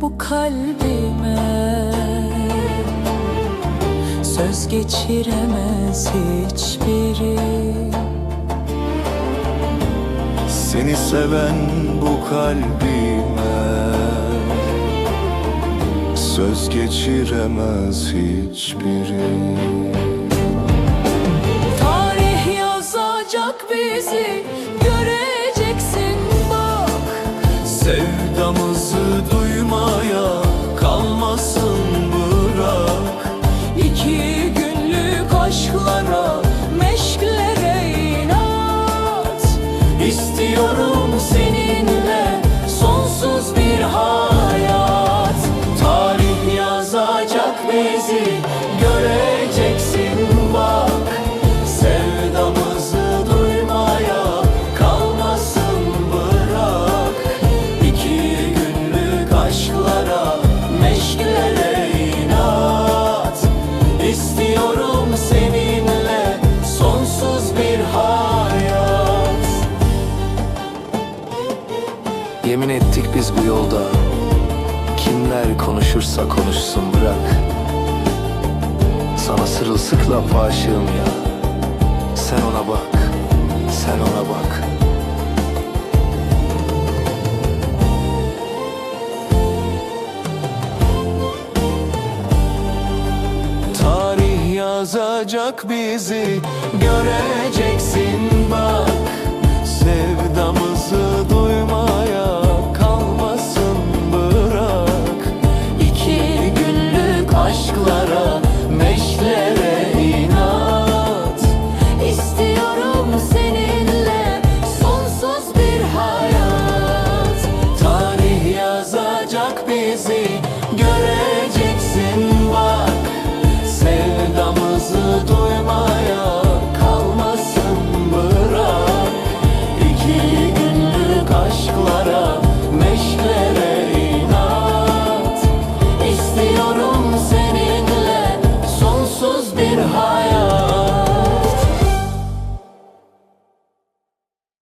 bu kalbime. Söz geçiremez hiçbiri. Seni seven bu kalbime. Söz geçiremez hiçbiri. Tarih yazacak bizi göreceksin bak. Sevdamızı Sonsuz bir hayat. Tarih yazacak bizi Yemin ettik biz bu yolda. Kimler konuşursa konuşsun bırak. Sana sırılsıklam aşığım ya. Sen ona bak Sen ona bak. Tarih yazacak bizi göreceksin bak